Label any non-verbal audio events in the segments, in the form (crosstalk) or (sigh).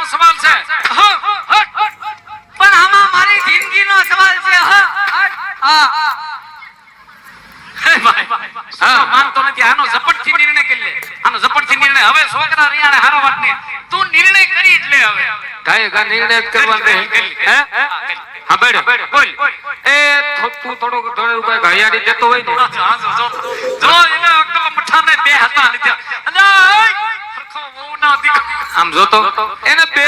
નો સવાલ છે. પણ આમાં મારી જિંદગીનો સવાલ છે હા. હા. હે ભાઈ હા માનતો નથી આનો ઝપટથી નિર્ણય કરી લે. આનો ઝપટથી નિર્ણય. હવે છોકરા રિયાને હારો વાત ને તું નિર્ણય કરી જ લે હવે. કાંઈ કાંઈ નિર્ણય કરવાનો કરી લે, નહીં. કરી લે. હે? હા, કરી લે. હા, બેડો. બોલ. એ તું થોડોક થોડું કાંઈક હૈયારી દેતો હોય ને. જો, જો, જો, જો, એને અક્કલ મઠાને બે હતા લીધા. આમ જોતો.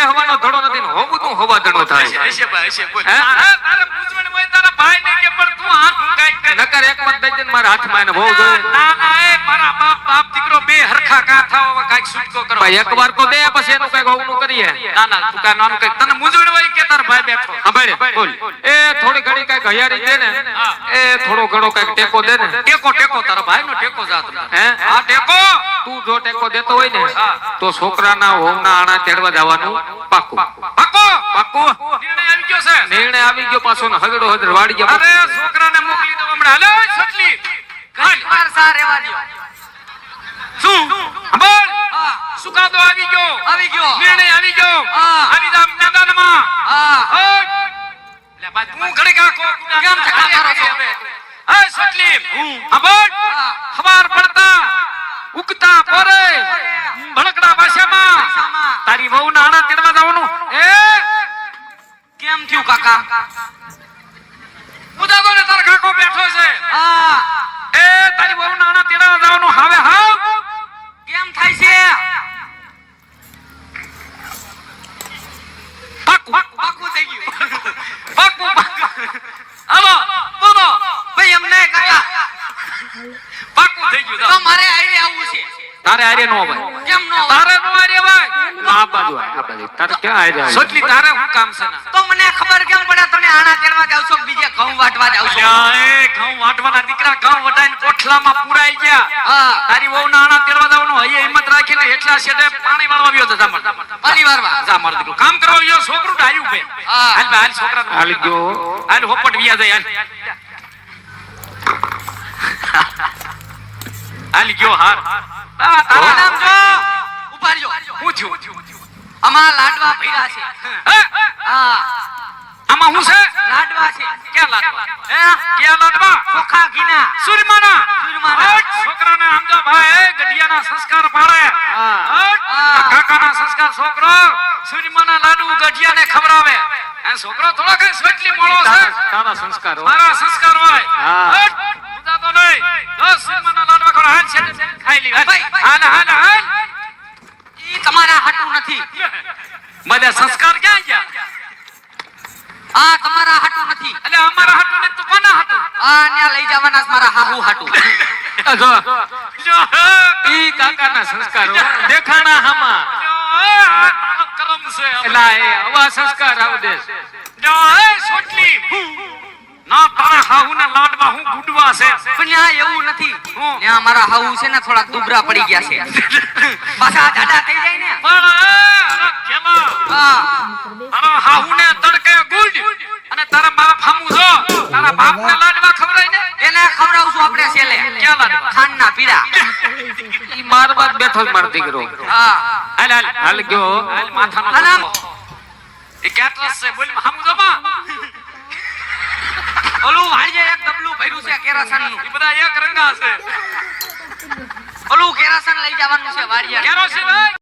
હવાનો ધડો નથી હોવું તું હોવા ધડો થાય હશે ભાઈ, હશે, બોલ. તારે- પૂછવાનું હોય તારા ભાઈને કે પણ તું હાથ કર. નકર એક મત દઈ દે મારા હાથમાં એને જોઈએ ના, ના, એ મારા બાપ બે હરખા કાથાઓ હવે છૂટકો કરો. ભાઈ એક વાર તો દે પછી એનું કંઈક હોવું કરીએ. ના, ના, તું કાંઈ નાનું કંઈક તને હોય કે તાર ભાઈ બેઠો? સાંભળે બોલ. એ થોડી ઘણી કંઈક હયારી દે ને. એ થોડો ઘણો કંઈક ટેકો દે ને. ટેકો ટેકો તારા ભાઈનો ટેકો જાત હે? આ ટેકો. તું જો ટેકો દેતો હોય ને તો છોકરાના હોમના આણા તેડવા જવાનું પાકું. પાકો. પાકું? નિર્ણય આવી ગયો છે. નિર્ણય આવી ગયો પાછો ને હગડો હજર વાડી ગયો. અરે છોકરાને મોકલી દો હમણાં. હાલો સટલી ઘણી વાર સાર દ્યો. શું બોલ સુકાદો આવી ગયો? આવી ગયો. નિર્ણય આવી ગયો. હા. આવી જા મેદાનમાં. લે ભાઈ તું ઘડીક આખો કેમ ધક્કા મારો છો? હે. સટલી હા. બોલ ખબર પડતા ઉગતા પોરે ભડકડા ભાષામાં. ભાષામાં. તારી વહુ ના આણા તેડવા જવાનું. એ? કેમ થયું કાકા ઉદાગો ને તાર કાકો બેઠો છે હા એ તારી વહુ ના આણા તેડવા જવાનું હવે હાવ કેમ થાય છે પાકું પાકું થઈ ગયું પાકું પાકું હાલો બોલો ભાઈ એમ નહીં કાકા પાકું થઈ ગયું તો મારે આઈને આવવું છે. તારે આરે નો ભાઈ કેમ નો તારે નો આરે ભાઈ આ બાજુ આ બાજુ. તારે ક્યાં આરે આય? સટલી તારે શું કામ છે તો મને ખબર કેમ પડે? તમે આણા તેડવા જાવ છો બીજે ઘઉં વાટવા જાવ છો? એ ઘઉં વાટવાના દીકરા ઘઉં વટાઈને કોઠલામાં પુરાઈ ગયા. હા. તારી વહુ ના આણા તેડવા જવાનું હૈયે હિંમત રાખીને એટલા શેઠે પાણી વાળવા આવ્યો છે જા પાણી વાળવા? જા દીકરો. કામ કરવા આવ્યો છોકરું ડાયું બે હા. હાલ ભાઈ, હાલ છોકરાને. હાલી ગયો. હાલ હોપટ વિયા જાય હાલ. હાલ ગયો હાર. તારા નામ જો ઉપાડજો હું થયું? આમાં લાડવા ભર્યા છે. હા? આમાં હું છે? લાડવા છે. કે લાડવા? હે? કે લાડવા? ખોખા ઘીના. સુરમાના. સુરમાના. છોકરાને સમજો ભાઈ ગઢિયાના સંસ્કાર પાડે. હા. કાકાના સંસ્કાર છોકરો સુરમાના લાડુ ગઢિયાને ખવડાવે. આ છોકરો થોડો કઈ સ્વેટલી મોળો છે? તારા સંસ્કાર. મારા સંસ્કાર હોય હા. હટ, મુંજાતો નહીં જો સુરમાના લાડવા ખવડાવે, હાલ છે ખાઈ લી હાલ ભાઈ, ભાઈ. હાલ હાલ હાલ ઈ તમારા હાટું નથી. બધા સંસ્કાર ક્યાં ગયા? આ તમારા હાટું નથી. એટલે અમારા હાટુ ને તો કોના હાટુ? આ ન્યા લઈ જવાના મારા હાહુ હાટું. (laughs) જો જો. ઈ કાકાના સંસ્કાર દેખાણા હામાં. કરમ છે એલા એ આવા સંસ્કાર આવ દે જો એ સોટલી. ના તારા હાહુ ના હું ગુડવા છે. પણ ન્યા એવું નથી? ન્યા મારા હાઉ છે ને થોડા દુબરા પડી ગયા છે. પાછા જાડા થઈ જાય ને. પણ જેમાં? હા. તારા હાહુને તડકે ગુડ અને તારા બાપ હામું જો. તારા બાપને લાડવા ખવડાય ને. એને ખવડાવશું આપણે છેલે ક્યાં લાડવા ના પીડા ઈ માર બાદ બેઠો માર દીકરો. હા. હાલ હાલ હાલ ગયો. હાલ માથા નો એ કેટલસ છે બોલ હામું જો માં ઓલું વાળજે એક ભર્યું છે કેરાસનનું? એ બધા એક રંગા છે ઓલું કેરાસન લઈ જવાનું છે વાળીએ કેરોસીન